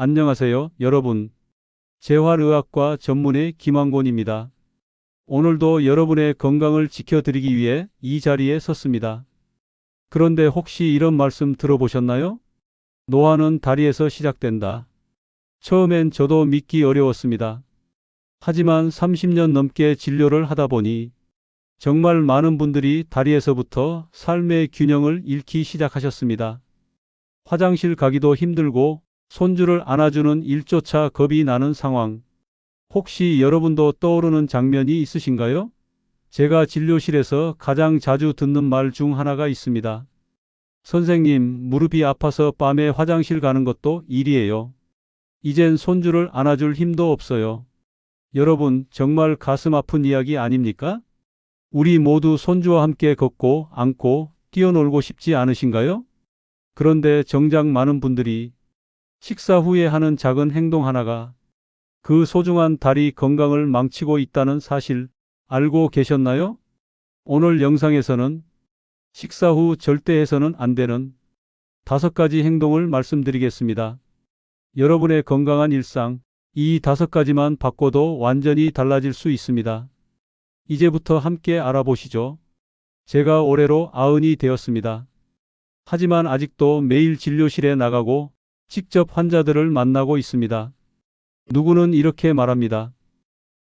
안녕하세요, 여러분. 재활의학과 전문의 김한곤입니다. 오늘도 여러분의 건강을 지켜드리기 위해 이 자리에 섰습니다. 그런데 혹시 이런 말씀 들어보셨나요? 노화는 다리에서 시작된다. 처음엔 저도 믿기 어려웠습니다. 하지만 30년 넘게 진료를 하다 보니 정말 많은 분들이 다리에서부터 삶의 균형을 잃기 시작하셨습니다. 화장실 가기도 힘들고 손주를 안아주는 일조차 겁이 나는 상황. 혹시 여러분도 떠오르는 장면이 있으신가요? 제가 진료실에서 가장 자주 듣는 말 중 하나가 있습니다. 선생님, 무릎이 아파서 밤에 화장실 가는 것도 일이에요. 이젠 손주를 안아줄 힘도 없어요. 여러분, 정말 가슴 아픈 이야기 아닙니까? 우리 모두 손주와 함께 걷고 안고 뛰어놀고 싶지 않으신가요? 그런데 정작 많은 분들이 식사 후에 하는 작은 행동 하나가 그 소중한 다리 건강을 망치고 있다는 사실 알고 계셨나요? 오늘 영상에서는 식사 후 절대 해서는 안 되는 다섯 가지 행동을 말씀드리겠습니다. 여러분의 건강한 일상, 이 다섯 가지만 바꿔도 완전히 달라질 수 있습니다. 이제부터 함께 알아보시죠. 제가 올해로 아흔이 되었습니다. 하지만 아직도 매일 진료실에 나가고 직접 환자들을 만나고 있습니다. 누구는 이렇게 말합니다.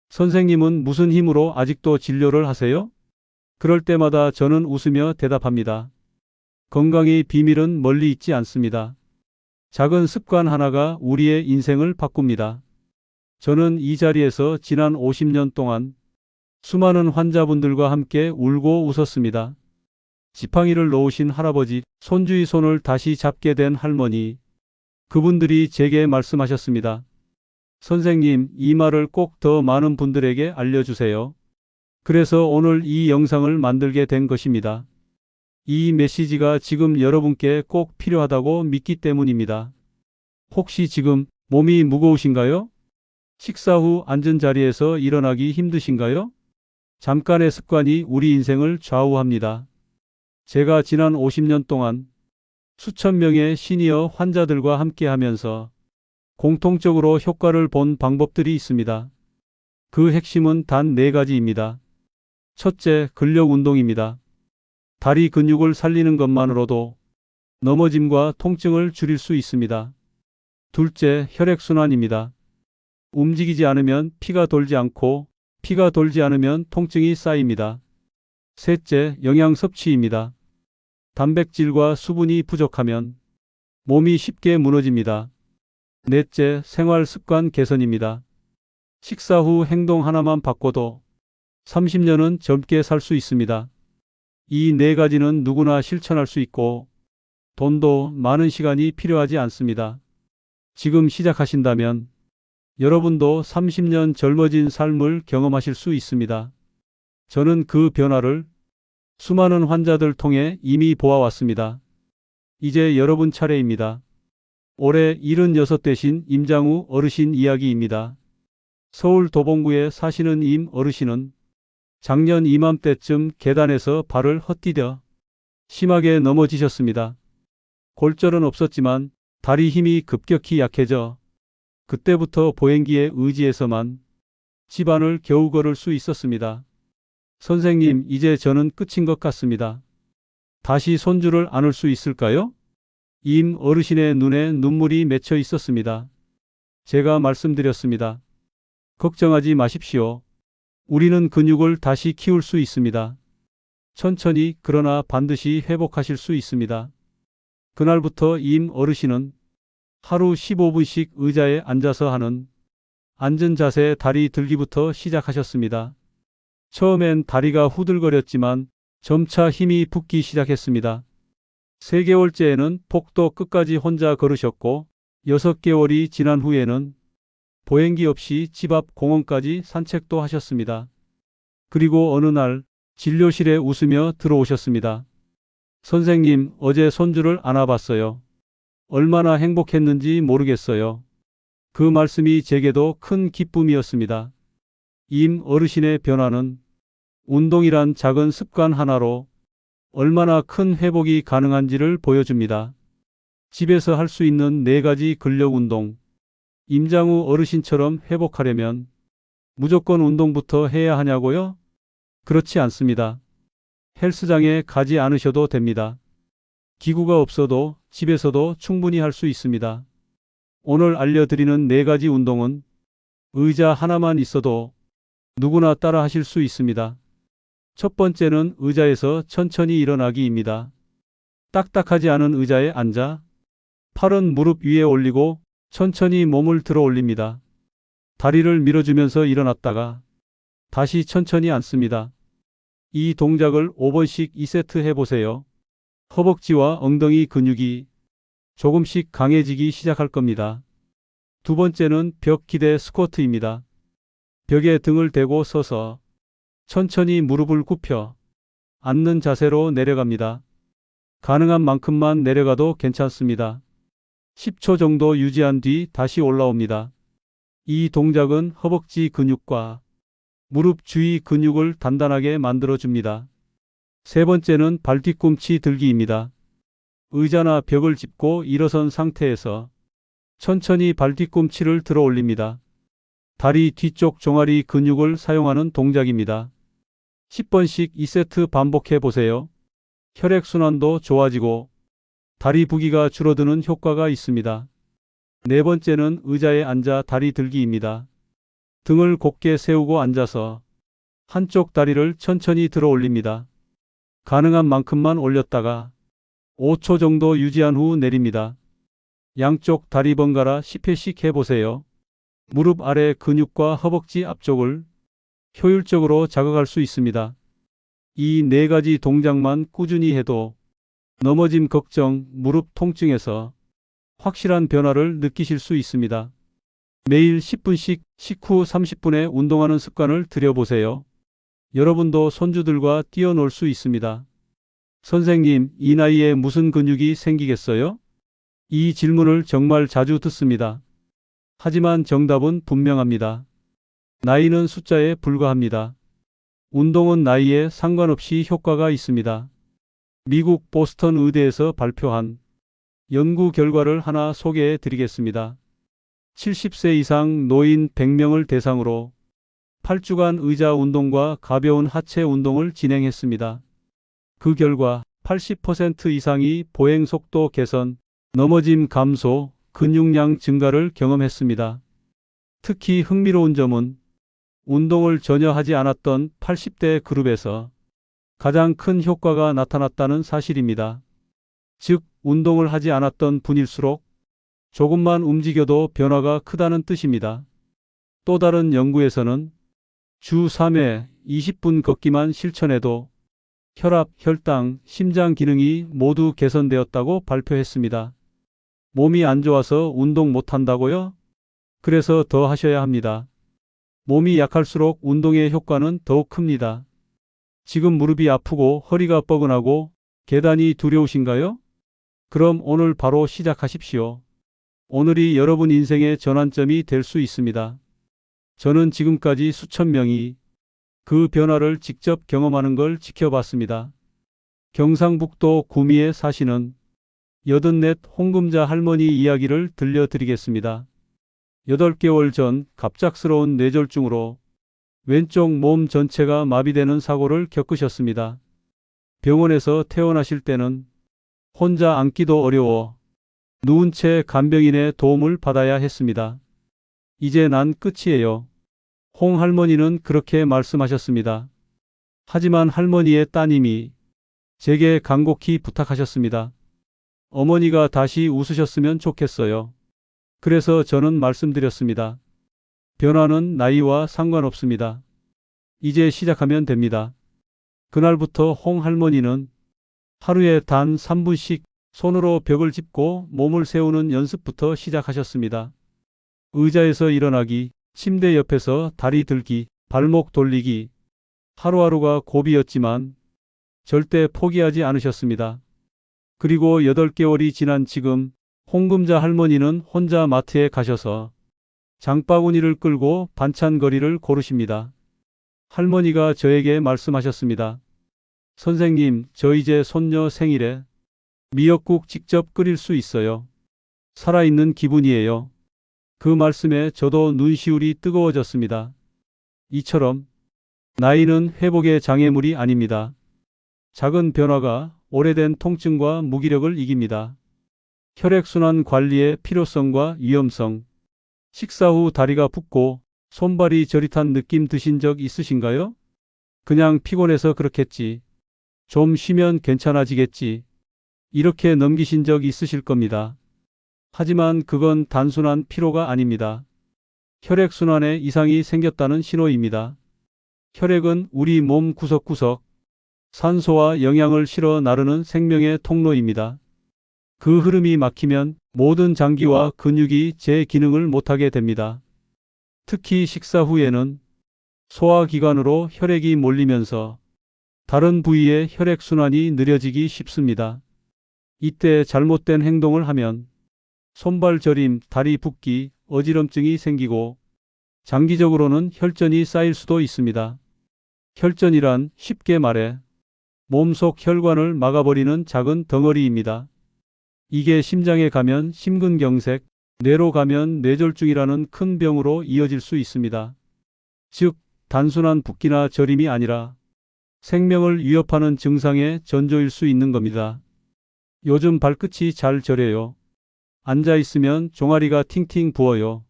선생님은 무슨 힘으로 아직도 진료를 하세요? 그럴 때마다 저는 웃으며 대답합니다. 건강의 비밀은 멀리 있지 않습니다. 작은 습관 하나가 우리의 인생을 바꿉니다. 저는 이 자리에서 지난 50년 동안 수많은 환자분들과 함께 울고 웃었습니다. 지팡이를 놓으신 할아버지, 손주의 손을 다시 잡게 된 할머니. 그분들이 제게 말씀하셨습니다. 선생님, 이 말을 꼭 더 많은 분들에게 알려주세요. 그래서 오늘 이 영상을 만들게 된 것입니다. 이 메시지가 지금 여러분께 꼭 필요하다고 믿기 때문입니다. 혹시 지금 몸이 무거우신가요? 식사 후 앉은 자리에서 일어나기 힘드신가요? 잠깐의 습관이 우리 인생을 좌우합니다. 제가 지난 50년 동안 수천 명의 시니어 환자들과 함께 하면서 공통적으로 효과를 본 방법들이 있습니다. 그 핵심은 단 네 가지입니다. 첫째, 근력 운동입니다. 다리 근육을 살리는 것만으로도 넘어짐과 통증을 줄일 수 있습니다. 둘째, 혈액순환입니다. 움직이지 않으면 피가 돌지 않고 피가 돌지 않으면 통증이 쌓입니다. 셋째, 영양 섭취입니다. 단백질과 수분이 부족하면 몸이 쉽게 무너집니다. 넷째, 생활 습관 개선입니다. 식사 후 행동 하나만 바꿔도 30년은 젊게 살 수 있습니다. 이 네 가지는 누구나 실천할 수 있고 돈도 많은 시간이 필요하지 않습니다. 지금 시작하신다면 여러분도 30년 젊어진 삶을 경험하실 수 있습니다. 저는 그 변화를 수많은 환자들 통해 이미 보아왔습니다. 이제 여러분 차례입니다. 올해 76 되신 임장우 어르신 이야기입니다. 서울 도봉구에 사시는 임 어르신은 작년 이맘때쯤 계단에서 발을 헛디뎌 심하게 넘어지셨습니다. 골절은 없었지만 다리 힘이 급격히 약해져 그때부터 보행기에 의지해서만 집안을 겨우 걸을 수 있었습니다. 선생님, 이제 저는 끝인 것 같습니다. 다시 손주를 안을 수 있을까요? 임 어르신의 눈에 눈물이 맺혀 있었습니다. 제가 말씀드렸습니다. 걱정하지 마십시오. 우리는 근육을 다시 키울 수 있습니다. 천천히 그러나 반드시 회복하실 수 있습니다. 그날부터 임 어르신은 하루 15분씩 의자에 앉아서 하는 앉은 자세 다리 들기부터 시작하셨습니다. 처음엔 다리가 후들거렸지만 점차 힘이 붙기 시작했습니다. 3개월째에는 폭도 끝까지 혼자 걸으셨고 6개월이 지난 후에는 보행기 없이 집 앞 공원까지 산책도 하셨습니다. 그리고 어느 날 진료실에 웃으며 들어오셨습니다. 선생님, 어제 손주를 안아봤어요. 얼마나 행복했는지 모르겠어요. 그 말씀이 제게도 큰 기쁨이었습니다. 임 어르신의 변화는 운동이란 작은 습관 하나로 얼마나 큰 회복이 가능한지를 보여줍니다. 집에서 할 수 있는 네 가지 근력 운동. 임장우 어르신처럼 회복하려면 무조건 운동부터 해야 하냐고요? 그렇지 않습니다. 헬스장에 가지 않으셔도 됩니다. 기구가 없어도 집에서도 충분히 할 수 있습니다. 오늘 알려드리는 네 가지 운동은 의자 하나만 있어도 누구나 따라 하실 수 있습니다. 첫 번째는 의자에서 천천히 일어나기입니다. 딱딱하지 않은 의자에 앉아 팔은 무릎 위에 올리고 천천히 몸을 들어 올립니다. 다리를 밀어주면서 일어났다가 다시 천천히 앉습니다. 이 동작을 5번씩 2세트 해보세요. 허벅지와 엉덩이 근육이 조금씩 강해지기 시작할 겁니다. 두 번째는 벽 기대 스쿼트입니다. 벽에 등을 대고 서서 천천히 무릎을 굽혀 앉는 자세로 내려갑니다. 가능한 만큼만 내려가도 괜찮습니다. 10초 정도 유지한 뒤 다시 올라옵니다. 이 동작은 허벅지 근육과 무릎 주위 근육을 단단하게 만들어 줍니다. 세 번째는 발 뒤꿈치 들기입니다. 의자나 벽을 짚고 일어선 상태에서 천천히 발 뒤꿈치를 들어 올립니다. 다리 뒤쪽 종아리 근육을 사용하는 동작입니다. 10번씩 2세트 반복해 보세요. 혈액순환도 좋아지고 다리 부기가 줄어드는 효과가 있습니다. 네 번째는 의자에 앉아 다리 들기입니다. 등을 곧게 세우고 앉아서 한쪽 다리를 천천히 들어 올립니다. 가능한 만큼만 올렸다가 5초 정도 유지한 후 내립니다. 양쪽 다리 번갈아 10회씩 해보세요. 무릎 아래 근육과 허벅지 앞쪽을 효율적으로 자극할 수 있습니다. 이 네 가지 동작만 꾸준히 해도 넘어짐 걱정, 무릎 통증에서 확실한 변화를 느끼실 수 있습니다. 매일 10분씩 식후 30분에 운동하는 습관을 들여보세요. 여러분도 손주들과 뛰어놀 수 있습니다. 선생님, 이 나이에 무슨 근육이 생기겠어요? 이 질문을 정말 자주 듣습니다. 하지만 정답은 분명합니다. 나이는 숫자에 불과합니다. 운동은 나이에 상관없이 효과가 있습니다. 미국 보스턴 의대에서 발표한 연구 결과를 하나 소개해 드리겠습니다. 70세 이상 노인 100명을 대상으로 8주간 의자 운동과 가벼운 하체 운동을 진행했습니다. 그 결과 80% 이상이 보행 속도 개선, 넘어짐 감소, 근육량 증가를 경험했습니다. 특히 흥미로운 점은 운동을 전혀 하지 않았던 80대 그룹에서 가장 큰 효과가 나타났다는 사실입니다. 즉, 운동을 하지 않았던 분일수록 조금만 움직여도 변화가 크다는 뜻입니다. 또 다른 연구에서는 주 3회 20분 걷기만 실천해도 혈압, 혈당, 심장 기능이 모두 개선되었다고 발표했습니다. 몸이 안 좋아서 운동 못 한다고요? 그래서 더 하셔야 합니다. 몸이 약할수록 운동의 효과는 더욱 큽니다. 지금 무릎이 아프고 허리가 뻐근하고 계단이 두려우신가요? 그럼 오늘 바로 시작하십시오. 오늘이 여러분 인생의 전환점이 될 수 있습니다. 저는 지금까지 수천 명이 그 변화를 직접 경험하는 걸 지켜봤습니다. 경상북도 구미에 사시는 여든넷 홍금자 할머니 이야기를 들려드리겠습니다. 8개월 전 갑작스러운 뇌졸중으로 왼쪽 몸 전체가 마비되는 사고를 겪으셨습니다. 병원에서 퇴원하실 때는 혼자 앉기도 어려워 누운 채 간병인의 도움을 받아야 했습니다. 이제 난 끝이에요. 홍 할머니는 그렇게 말씀하셨습니다. 하지만 할머니의 따님이 제게 간곡히 부탁하셨습니다. 어머니가 다시 웃으셨으면 좋겠어요. 그래서 저는 말씀드렸습니다. 변화는 나이와 상관없습니다. 이제 시작하면 됩니다. 그날부터 홍 할머니는 하루에 단 3분씩 손으로 벽을 짚고 몸을 세우는 연습부터 시작하셨습니다. 의자에서 일어나기, 침대 옆에서 다리 들기, 발목 돌리기. 하루하루가 고비였지만 절대 포기하지 않으셨습니다. 그리고 8개월이 지난 지금 홍금자 할머니는 혼자 마트에 가셔서 장바구니를 끌고 반찬거리를 고르십니다. 할머니가 저에게 말씀하셨습니다. 선생님, 저 이제 손녀 생일에 미역국 직접 끓일 수 있어요. 살아있는 기분이에요. 그 말씀에 저도 눈시울이 뜨거워졌습니다. 이처럼 나이는 회복의 장애물이 아닙니다. 작은 변화가 오래된 통증과 무기력을 이깁니다. 혈액순환 관리의 필요성과 위험성. 식사 후 다리가 붓고 손발이 저릿한 느낌 드신 적 있으신가요? 그냥 피곤해서 그렇겠지. 좀 쉬면 괜찮아지겠지. 이렇게 넘기신 적 있으실 겁니다. 하지만 그건 단순한 피로가 아닙니다. 혈액순환에 이상이 생겼다는 신호입니다. 혈액은 우리 몸 구석구석 산소와 영양을 실어 나르는 생명의 통로입니다. 그 흐름이 막히면 모든 장기와 근육이 제 기능을 못하게 됩니다. 특히 식사 후에는 소화기관으로 혈액이 몰리면서 다른 부위의 혈액순환이 느려지기 쉽습니다. 이때 잘못된 행동을 하면 손발 저림, 다리 붓기, 어지럼증이 생기고 장기적으로는 혈전이 쌓일 수도 있습니다. 혈전이란 쉽게 말해 몸속 혈관을 막아버리는 작은 덩어리입니다. 이게 심장에 가면 심근경색, 뇌로 가면 뇌졸중이라는 큰 병으로 이어질 수 있습니다. 즉, 단순한 붓기나 저림이 아니라 생명을 위협하는 증상의 전조일 수 있는 겁니다. 요즘 발끝이 잘 저려요. 앉아 있으면 종아리가 팅팅 부어요.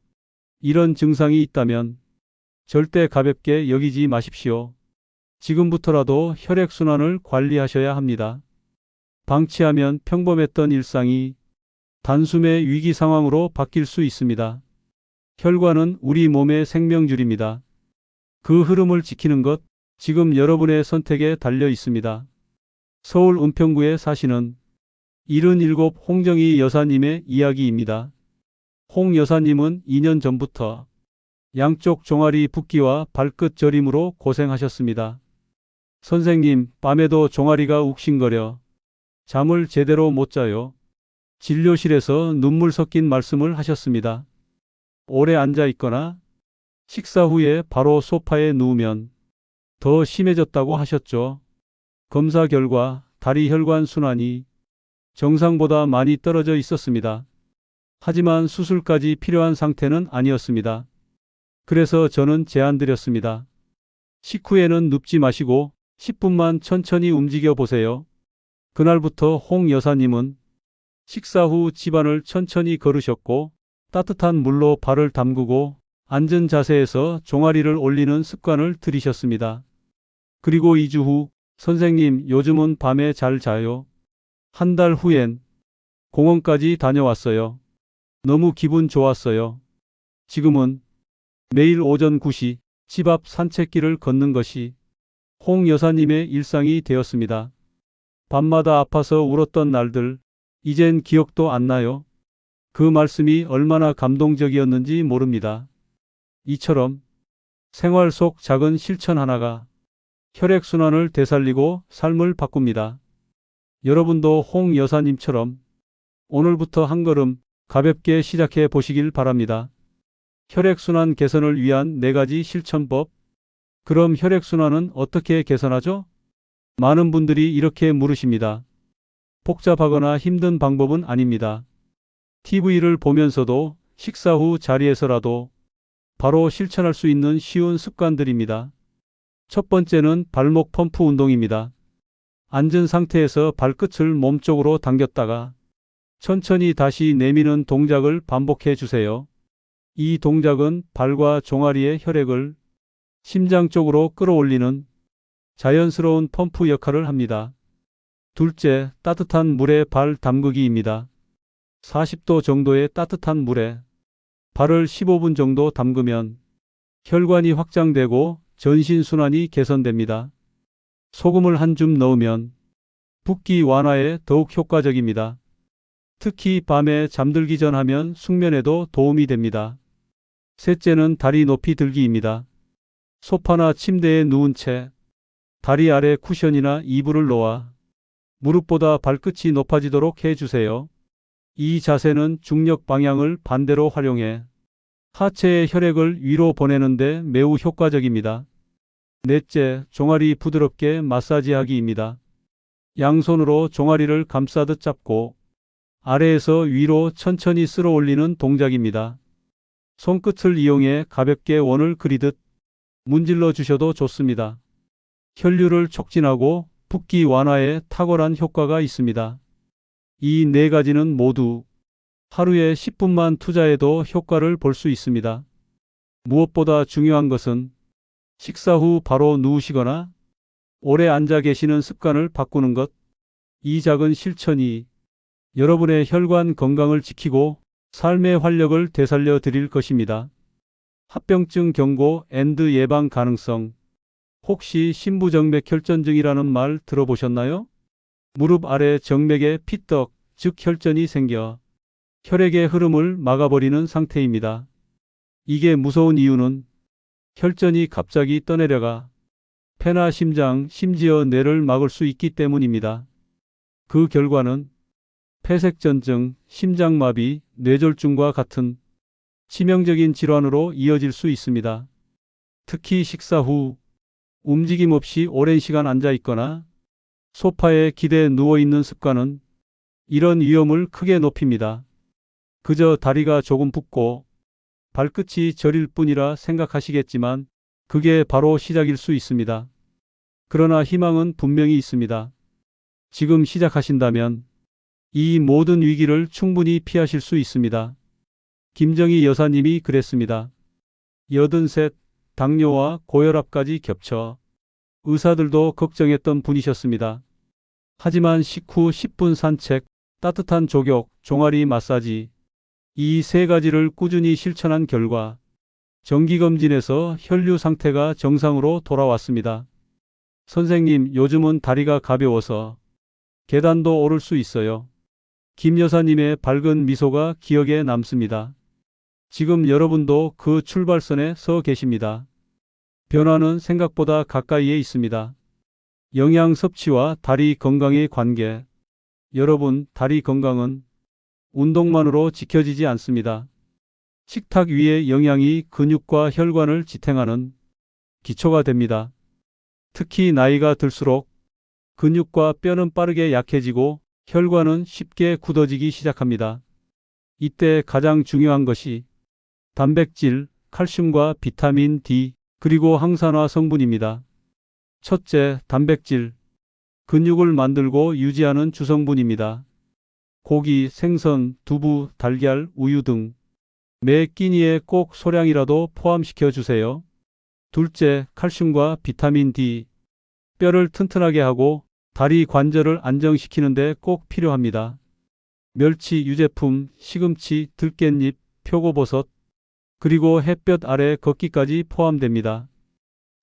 이런 증상이 있다면 절대 가볍게 여기지 마십시오. 지금부터라도 혈액순환을 관리하셔야 합니다. 방치하면 평범했던 일상이 단숨에 위기 상황으로 바뀔 수 있습니다. 혈관은 우리 몸의 생명줄입니다. 그 흐름을 지키는 것 지금 여러분의 선택에 달려 있습니다. 서울 은평구에 사시는 77 홍정희 여사님의 이야기입니다. 홍 여사님은 2년 전부터 양쪽 종아리 붓기와 발끝 저림으로 고생하셨습니다. 선생님, 밤에도 종아리가 욱신거려 잠을 제대로 못 자요. 진료실에서 눈물 섞인 말씀을 하셨습니다. 오래 앉아 있거나 식사 후에 바로 소파에 누우면 더 심해졌다고 하셨죠. 검사 결과 다리 혈관 순환이 정상보다 많이 떨어져 있었습니다. 하지만 수술까지 필요한 상태는 아니었습니다. 그래서 저는 제안 드렸습니다. 식후에는 눕지 마시고 10분만 천천히 움직여 보세요. 그날부터 홍 여사님은 식사 후 집안을 천천히 걸으셨고 따뜻한 물로 발을 담그고 앉은 자세에서 종아리를 올리는 습관을 들이셨습니다. 그리고 2주 후 선생님 요즘은 밤에 잘 자요. 한 달 후엔 공원까지 다녀왔어요. 너무 기분 좋았어요. 지금은 매일 오전 9시 집 앞 산책길을 걷는 것이 홍 여사님의 일상이 되었습니다. 밤마다 아파서 울었던 날들, 이젠 기억도 안 나요. 그 말씀이 얼마나 감동적이었는지 모릅니다. 이처럼 생활 속 작은 실천 하나가 혈액순환을 되살리고 삶을 바꿉니다. 여러분도 홍 여사님처럼 오늘부터 한 걸음 가볍게 시작해 보시길 바랍니다. 혈액순환 개선을 위한 네 가지 실천법. 그럼 혈액순환은 어떻게 개선하죠? 많은 분들이 이렇게 물으십니다. 복잡하거나 힘든 방법은 아닙니다. TV를 보면서도 식사 후 자리에서라도 바로 실천할 수 있는 쉬운 습관들입니다. 첫 번째는 발목 펌프 운동입니다. 앉은 상태에서 발끝을 몸쪽으로 당겼다가 천천히 다시 내미는 동작을 반복해 주세요. 이 동작은 발과 종아리의 혈액을 심장 쪽으로 끌어올리는 자연스러운 펌프 역할을 합니다. 둘째, 따뜻한 물에 발 담그기입니다. 40도 정도의 따뜻한 물에 발을 15분 정도 담그면 혈관이 확장되고 전신순환이 개선됩니다. 소금을 한 줌 넣으면 붓기 완화에 더욱 효과적입니다. 특히 밤에 잠들기 전 하면 숙면에도 도움이 됩니다. 셋째는 다리 높이 들기입니다. 소파나 침대에 누운 채 다리 아래 쿠션이나 이불을 놓아 무릎보다 발끝이 높아지도록 해주세요. 이 자세는 중력 방향을 반대로 활용해 하체의 혈액을 위로 보내는데 매우 효과적입니다. 넷째, 종아리 부드럽게 마사지하기입니다. 양손으로 종아리를 감싸듯 잡고 아래에서 위로 천천히 쓸어 올리는 동작입니다. 손끝을 이용해 가볍게 원을 그리듯 문질러 주셔도 좋습니다. 혈류를 촉진하고 붓기 완화에 탁월한 효과가 있습니다. 이 네 가지는 모두 하루에 10분만 투자해도 효과를 볼 수 있습니다. 무엇보다 중요한 것은 식사 후 바로 누우시거나 오래 앉아 계시는 습관을 바꾸는 것. 이 작은 실천이 여러분의 혈관 건강을 지키고 삶의 활력을 되살려 드릴 것입니다. 합병증 경고 앤드 예방 가능성. 혹시 신부정맥 혈전증이라는 말 들어보셨나요? 무릎 아래 정맥에 피떡, 즉 혈전이 생겨 혈액의 흐름을 막아버리는 상태입니다. 이게 무서운 이유는 혈전이 갑자기 떠내려가 폐나 심장, 심지어 뇌를 막을 수 있기 때문입니다. 그 결과는 폐색전증, 심장마비, 뇌졸중과 같은 치명적인 질환으로 이어질 수 있습니다. 특히 식사 후 움직임 없이 오랜 시간 앉아 있거나 소파에 기대 누워 있는 습관은 이런 위험을 크게 높입니다. 그저 다리가 조금 붓고 발끝이 저릴 뿐이라 생각하시겠지만 그게 바로 시작일 수 있습니다. 그러나 희망은 분명히 있습니다. 지금 시작하신다면 이 모든 위기를 충분히 피하실 수 있습니다. 김정희 여사님이 그랬습니다. 여든셋 당뇨와 고혈압까지 겹쳐 의사들도 걱정했던 분이셨습니다. 하지만 식후 10분 산책, 따뜻한 족욕, 종아리 마사지 이 세 가지를 꾸준히 실천한 결과 정기검진에서 혈류 상태가 정상으로 돌아왔습니다. 선생님, 요즘은 다리가 가벼워서 계단도 오를 수 있어요. 김 여사님의 밝은 미소가 기억에 남습니다. 지금 여러분도 그 출발선에 서 계십니다. 변화는 생각보다 가까이에 있습니다. 영양 섭취와 다리 건강의 관계. 여러분, 다리 건강은 운동만으로 지켜지지 않습니다. 식탁 위의 영양이 근육과 혈관을 지탱하는 기초가 됩니다. 특히 나이가 들수록 근육과 뼈는 빠르게 약해지고 혈관은 쉽게 굳어지기 시작합니다. 이때 가장 중요한 것이 단백질, 칼슘과 비타민 D, 그리고 항산화 성분입니다. 첫째, 단백질. 근육을 만들고 유지하는 주성분입니다. 고기, 생선, 두부, 달걀, 우유 등 매 끼니에 꼭 소량이라도 포함시켜 주세요. 둘째, 칼슘과 비타민 D. 뼈를 튼튼하게 하고 다리 관절을 안정시키는데 꼭 필요합니다. 멸치, 유제품, 시금치, 들깻잎, 표고버섯, 그리고 햇볕 아래 걷기까지 포함됩니다.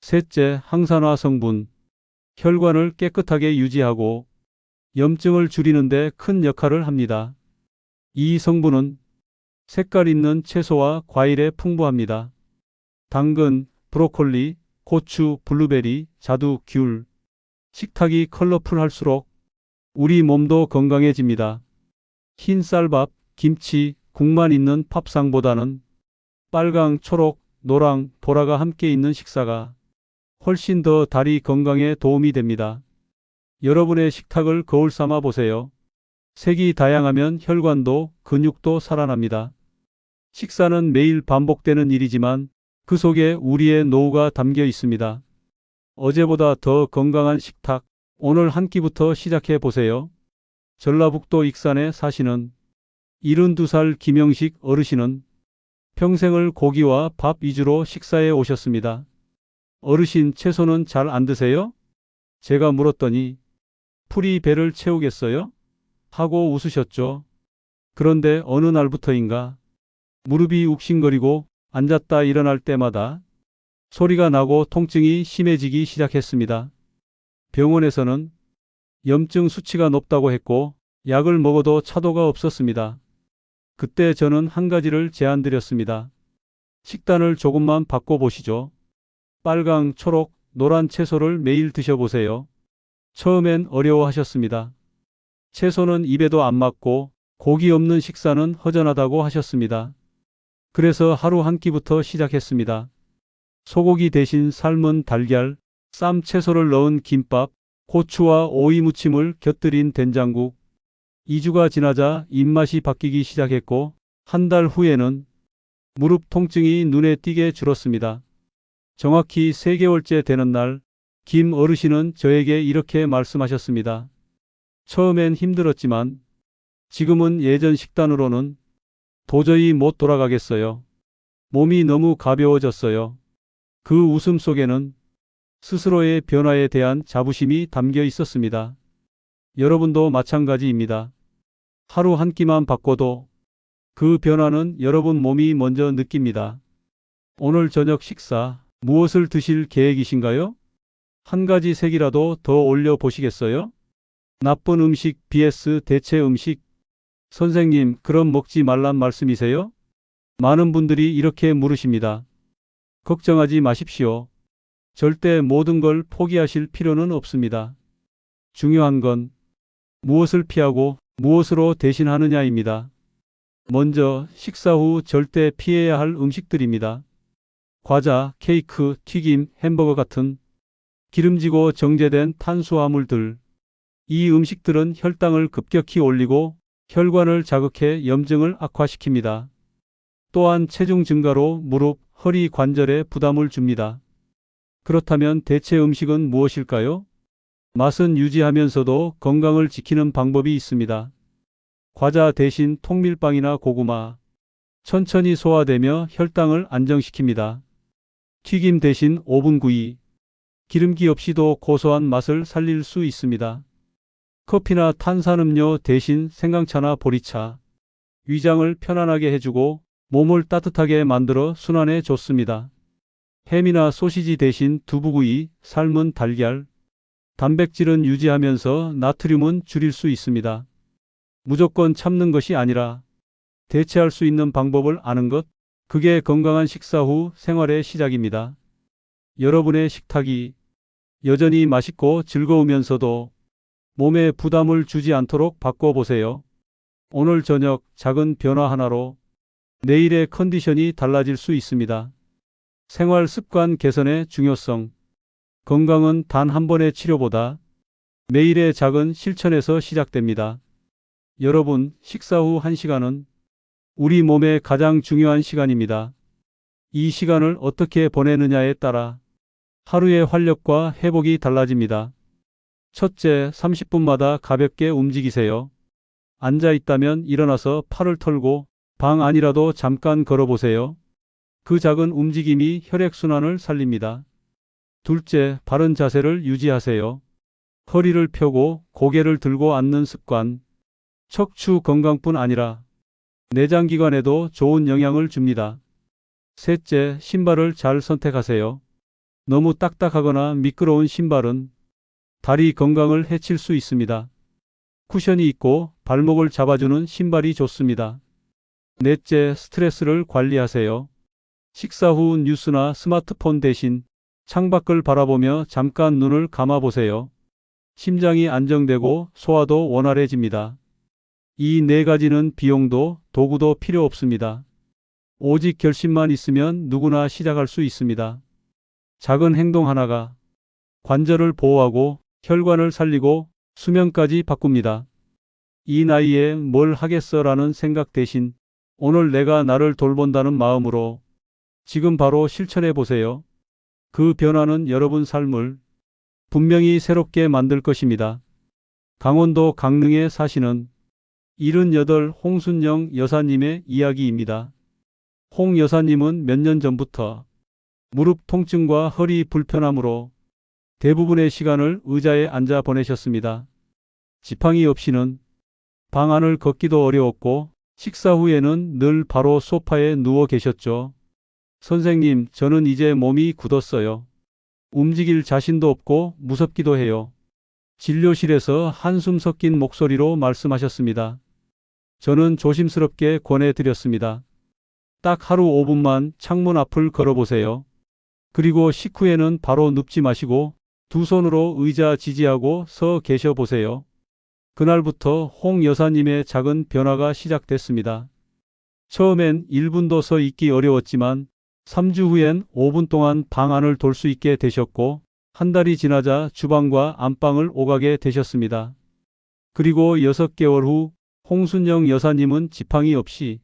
셋째, 항산화 성분. 혈관을 깨끗하게 유지하고 염증을 줄이는 데 큰 역할을 합니다. 이 성분은 색깔 있는 채소와 과일에 풍부합니다. 당근, 브로콜리, 고추, 블루베리, 자두, 귤. 식탁이 컬러풀할수록 우리 몸도 건강해집니다. 흰 쌀밥, 김치, 국만 있는 팝상보다는 빨강, 초록, 노랑, 보라가 함께 있는 식사가 훨씬 더 다리 건강에 도움이 됩니다. 여러분의 식탁을 거울 삼아 보세요. 색이 다양하면 혈관도 근육도 살아납니다. 식사는 매일 반복되는 일이지만 그 속에 우리의 노후가 담겨 있습니다. 어제보다 더 건강한 식탁, 오늘 한 끼부터 시작해 보세요. 전라북도 익산에 사시는 72살 김영식 어르신은 평생을 고기와 밥 위주로 식사해 오셨습니다. 어르신 채소는 잘 안 드세요? 제가 물었더니 풀이 배를 채우겠어요? 하고 웃으셨죠. 그런데 어느 날부터인가 무릎이 욱신거리고 앉았다 일어날 때마다 소리가 나고 통증이 심해지기 시작했습니다. 병원에서는 염증 수치가 높다고 했고 약을 먹어도 차도가 없었습니다. 그때 저는 한 가지를 제안드렸습니다. 식단을 조금만 바꿔보시죠. 빨강, 초록, 노란 채소를 매일 드셔보세요. 처음엔 어려워하셨습니다. 채소는 입에도 안 맞고 고기 없는 식사는 허전하다고 하셨습니다. 그래서 하루 한 끼부터 시작했습니다. 소고기 대신 삶은 달걀, 쌈 채소를 넣은 김밥, 고추와 오이 무침을 곁들인 된장국. 2주가 지나자 입맛이 바뀌기 시작했고 한 달 후에는 무릎 통증이 눈에 띄게 줄었습니다. 정확히 3개월째 되는 날, 김 어르신은 저에게 이렇게 말씀하셨습니다. 처음엔 힘들었지만 지금은 예전 식단으로는 도저히 못 돌아가겠어요. 몸이 너무 가벼워졌어요. 그 웃음 속에는 스스로의 변화에 대한 자부심이 담겨 있었습니다. 여러분도 마찬가지입니다. 하루 한 끼만 바꿔도 그 변화는 여러분 몸이 먼저 느낍니다. 오늘 저녁 식사 무엇을 드실 계획이신가요? 한 가지 색이라도 더 올려 보시겠어요? 나쁜 음식 vs 대체 음식. 선생님, 그럼 먹지 말란 말씀이세요? 많은 분들이 이렇게 물으십니다. 걱정하지 마십시오. 절대 모든 걸 포기하실 필요는 없습니다. 중요한 건 무엇을 피하고 무엇으로 대신하느냐입니다. 먼저 식사 후 절대 피해야 할 음식들입니다. 과자, 케이크, 튀김, 햄버거 같은 기름지고 정제된 탄수화물들. 이 음식들은 혈당을 급격히 올리고 혈관을 자극해 염증을 악화시킵니다. 또한 체중 증가로 무릎, 허리 관절에 부담을 줍니다. 그렇다면 대체 음식은 무엇일까요? 맛은 유지하면서도 건강을 지키는 방법이 있습니다. 과자 대신 통밀빵이나 고구마. 천천히 소화되며 혈당을 안정시킵니다. 튀김 대신 오븐 구이. 기름기 없이도 고소한 맛을 살릴 수 있습니다. 커피나 탄산음료 대신 생강차나 보리차. 위장을 편안하게 해주고 몸을 따뜻하게 만들어 순환해 줬습니다. 햄이나 소시지 대신 두부구이, 삶은 달걀. 단백질은 유지하면서 나트륨은 줄일 수 있습니다. 무조건 참는 것이 아니라 대체할 수 있는 방법을 아는 것, 그게 건강한 식사 후 생활의 시작입니다. 여러분의 식탁이 여전히 맛있고 즐거우면서도 몸에 부담을 주지 않도록 바꿔보세요. 오늘 저녁 작은 변화 하나로 내일의 컨디션이 달라질 수 있습니다. 생활 습관 개선의 중요성. 건강은 단 한 번의 치료보다 매일의 작은 실천에서 시작됩니다. 여러분, 식사 후 1시간은 우리 몸의 가장 중요한 시간입니다. 이 시간을 어떻게 보내느냐에 따라 하루의 활력과 회복이 달라집니다. 첫째, 30분마다 가볍게 움직이세요. 앉아 있다면 일어나서 팔을 털고 방 안이라도 잠깐 걸어보세요. 그 작은 움직임이 혈액순환을 살립니다. 둘째, 바른 자세를 유지하세요. 허리를 펴고 고개를 들고 앉는 습관. 척추 건강뿐 아니라 내장기관에도 좋은 영향을 줍니다. 셋째, 신발을 잘 선택하세요. 너무 딱딱하거나 미끄러운 신발은 다리 건강을 해칠 수 있습니다. 쿠션이 있고 발목을 잡아주는 신발이 좋습니다. 넷째, 스트레스를 관리하세요. 식사 후 뉴스나 스마트폰 대신 창밖을 바라보며 잠깐 눈을 감아보세요. 심장이 안정되고 소화도 원활해집니다. 이 네 가지는 비용도 도구도 필요 없습니다. 오직 결심만 있으면 누구나 시작할 수 있습니다. 작은 행동 하나가 관절을 보호하고 혈관을 살리고 수면까지 바꿉니다. 이 나이에 뭘 하겠어라는 생각 대신 오늘 내가 나를 돌본다는 마음으로 지금 바로 실천해 보세요. 그 변화는 여러분 삶을 분명히 새롭게 만들 것입니다. 강원도 강릉에 사시는 78 홍순영 여사님의 이야기입니다. 홍 여사님은 몇 년 전부터 무릎 통증과 허리 불편함으로 대부분의 시간을 의자에 앉아 보내셨습니다. 지팡이 없이는 방 안을 걷기도 어려웠고 식사 후에는 늘 바로 소파에 누워 계셨죠. 선생님, 저는 이제 몸이 굳었어요. 움직일 자신도 없고 무섭기도 해요. 진료실에서 한숨 섞인 목소리로 말씀하셨습니다. 저는 조심스럽게 권해드렸습니다. 딱 하루 5분만 창문 앞을 걸어보세요. 그리고 식후에는 바로 눕지 마시고 두 손으로 의자 지지하고 서 계셔 보세요. 그날부터 홍 여사님의 작은 변화가 시작됐습니다. 처음엔 1분도 서 있기 어려웠지만 3주 후엔 5분 동안 방 안을 돌 수 있게 되셨고 한 달이 지나자 주방과 안방을 오가게 되셨습니다. 그리고 6개월 후 홍순영 여사님은 지팡이 없이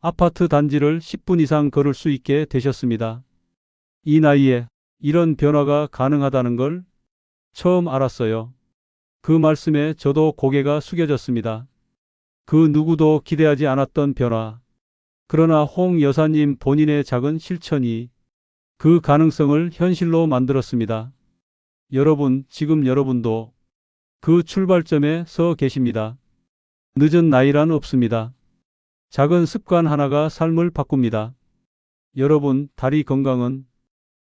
아파트 단지를 10분 이상 걸을 수 있게 되셨습니다. 이 나이에 이런 변화가 가능하다는 걸 처음 알았어요. 그 말씀에 저도 고개가 숙여졌습니다. 그 누구도 기대하지 않았던 변화. 그러나 홍 여사님 본인의 작은 실천이 그 가능성을 현실로 만들었습니다. 여러분, 지금 여러분도 그 출발점에 서 계십니다. 늦은 나이란 없습니다. 작은 습관 하나가 삶을 바꿉니다. 여러분, 다리 건강은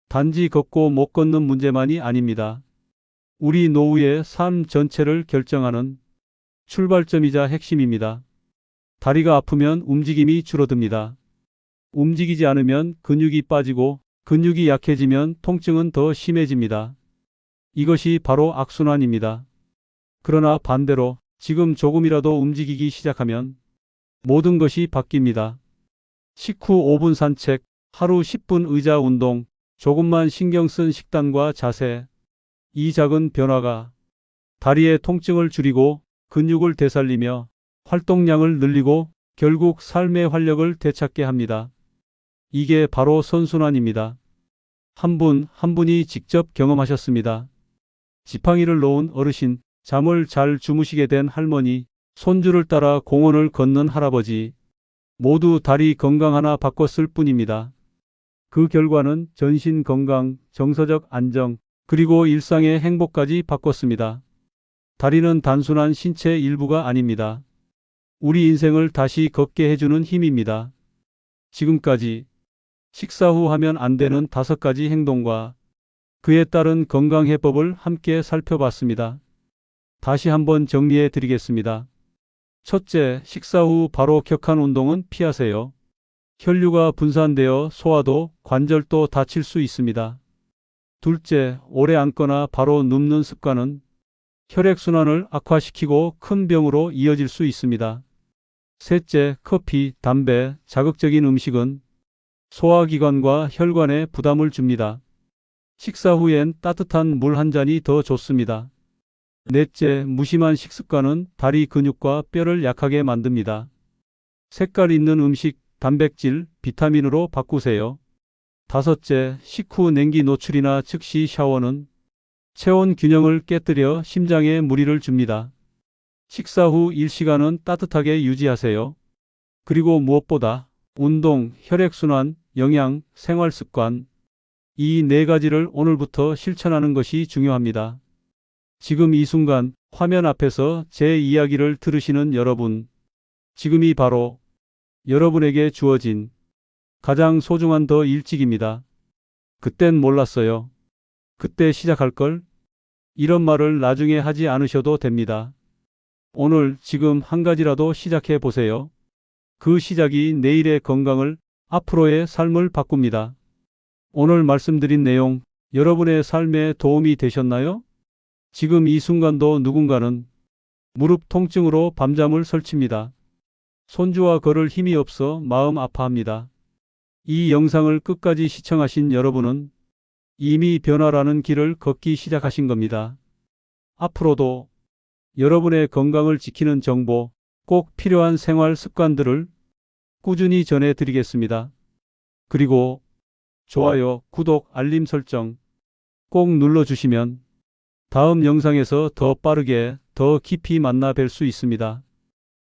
단지 걷고 못 걷는 문제만이 아닙니다. 우리 노후의 삶 전체를 결정하는 출발점이자 핵심입니다. 다리가 아프면 움직임이 줄어듭니다. 움직이지 않으면 근육이 빠지고 근육이 약해지면 통증은 더 심해집니다. 이것이 바로 악순환입니다. 그러나 반대로 지금 조금이라도 움직이기 시작하면 모든 것이 바뀝니다. 식후 5분 산책, 하루 10분 의자 운동, 조금만 신경 쓴 식단과 자세. 이 작은 변화가 다리의 통증을 줄이고 근육을 되살리며 활동량을 늘리고 결국 삶의 활력을 되찾게 합니다. 이게 바로 선순환입니다. 한 분, 한 분이 직접 경험하셨습니다. 지팡이를 놓은 어르신, 잠을 잘 주무시게 된 할머니, 손주를 따라 공원을 걷는 할아버지, 모두 다리 건강 하나 바꿨을 뿐입니다. 그 결과는 전신 건강, 정서적 안정, 그리고 일상의 행복까지 바꿨습니다. 다리는 단순한 신체 일부가 아닙니다. 우리 인생을 다시 걷게 해주는 힘입니다. 지금까지 식사 후 하면 안 되는 다섯 가지 행동과 그에 따른 건강 해법을 함께 살펴봤습니다. 다시 한번 정리해 드리겠습니다. 첫째, 식사 후 바로 격한 운동은 피하세요. 혈류가 분산되어 소화도, 관절도 다칠 수 있습니다. 둘째, 오래 앉거나 바로 눕는 습관은 혈액순환을 악화시키고 큰 병으로 이어질 수 있습니다. 셋째, 커피, 담배, 자극적인 음식은 소화기관과 혈관에 부담을 줍니다. 식사 후엔 따뜻한 물 한 잔이 더 좋습니다. 넷째, 무심한 식습관은 다리 근육과 뼈를 약하게 만듭니다. 색깔 있는 음식, 단백질, 비타민으로 바꾸세요. 다섯째, 식후 냉기 노출이나 즉시 샤워는 체온 균형을 깨뜨려 심장에 무리를 줍니다. 식사 후 1시간은 따뜻하게 유지하세요. 그리고 무엇보다 운동, 혈액순환, 영양, 생활습관 이 네 가지를 오늘부터 실천하는 것이 중요합니다. 지금 이 순간 화면 앞에서 제 이야기를 들으시는 여러분, 지금이 바로 여러분에게 주어진 가장 소중한 더 일찍입니다. 그땐 몰랐어요. 그때 시작할 걸? 이런 말을 나중에 하지 않으셔도 됩니다. 오늘 지금 한 가지라도 시작해 보세요. 그 시작이 내일의 건강을 앞으로의 삶을 바꿉니다. 오늘 말씀드린 내용 여러분의 삶에 도움이 되셨나요? 지금 이 순간도 누군가는 무릎 통증으로 밤잠을 설칩니다. 손주와 걸을 힘이 없어 마음 아파합니다. 이 영상을 끝까지 시청하신 여러분은 이미 변화라는 길을 걷기 시작하신 겁니다. 앞으로도 여러분의 건강을 지키는 정보, 꼭 필요한 생활 습관들을 꾸준히 전해드리겠습니다. 그리고 좋아요, 구독, 알림 설정 꼭 눌러주시면 다음 영상에서 더 빠르게, 더 깊이 만나 뵐 수 있습니다.